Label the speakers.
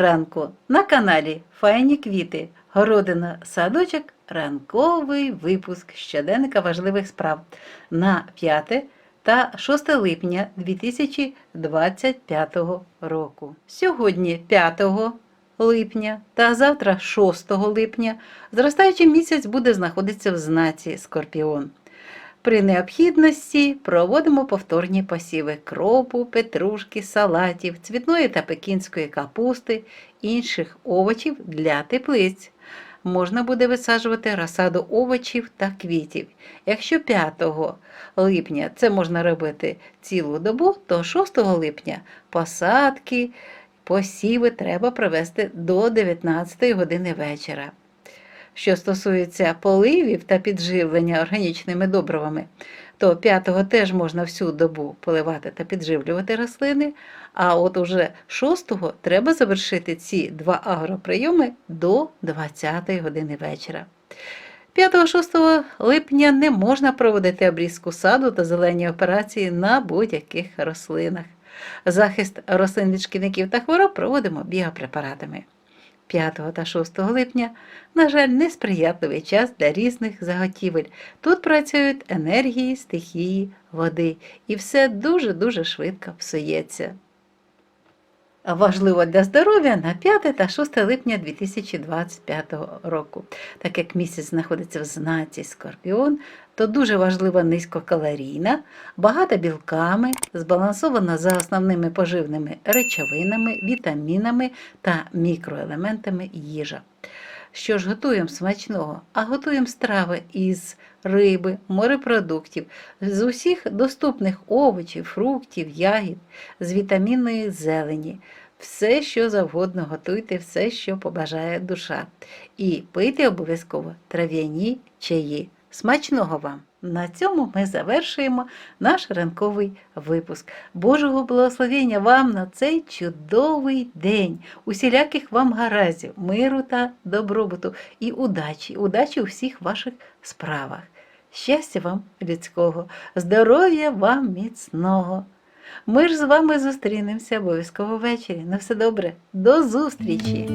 Speaker 1: ранку на каналі Файні квіти, городина, садочок, ранковий випуск щоденника важливих справ на 5 та 6 липня 2025 року. Сьогодні 5 липня та завтра 6 липня зростаючий місяць буде знаходитися в знаці Скорпіон. При необхідності проводимо повторні посіви кропу, петрушки, салатів, цвітної та пекінської капусти, інших овочів для теплиць. Можна буде висаджувати розсаду овочів та квітів. Якщо 5 липня це можна робити цілу добу, то 6 липня посадки, посіви треба провести до 19 години вечора. Що стосується поливів та підживлення органічними добривами, то 5-го теж можна всю добу поливати та підживлювати рослини, а от уже 6-го треба завершити ці два агроприйоми до 20-ї години вечора. 5-6 липня не можна проводити обрізку саду та зелені операції на будь-яких рослинах. Захист рослин від шкідників та хвороб проводимо біопрепаратами. 5 та 6 липня, на жаль, несприятливий час для різних заготівель. Тут працюють енергії, стихії, води, і все дуже-дуже швидко псується. Важливо для здоров'я на 5 та 6 липня 2025 року. Так як місяць знаходиться в знаці Скорпіон, то дуже важлива низькокалорійна, багата білками, збалансована за основними поживними речовинами, вітамінами та мікроелементами їжа. Що ж готуємо смачного? А готуємо страви із риби, морепродуктів, з усіх доступних овочів, фруктів, ягід, з вітамінної зелені. Все, що завгодно готуйте, все, що побажає душа. І пийте обов'язково трав'яні чаї. Смачного вам! На цьому ми завершуємо наш ранковий випуск. Божого благословення вам на цей чудовий день, усіляких вам гараздів, миру та добробуту і удачі, удачі у всіх ваших справах. Щастя вам людського, здоров'я вам міцного. Ми ж з вами зустрінемося обов'язково ввечері. На все добре, до зустрічі!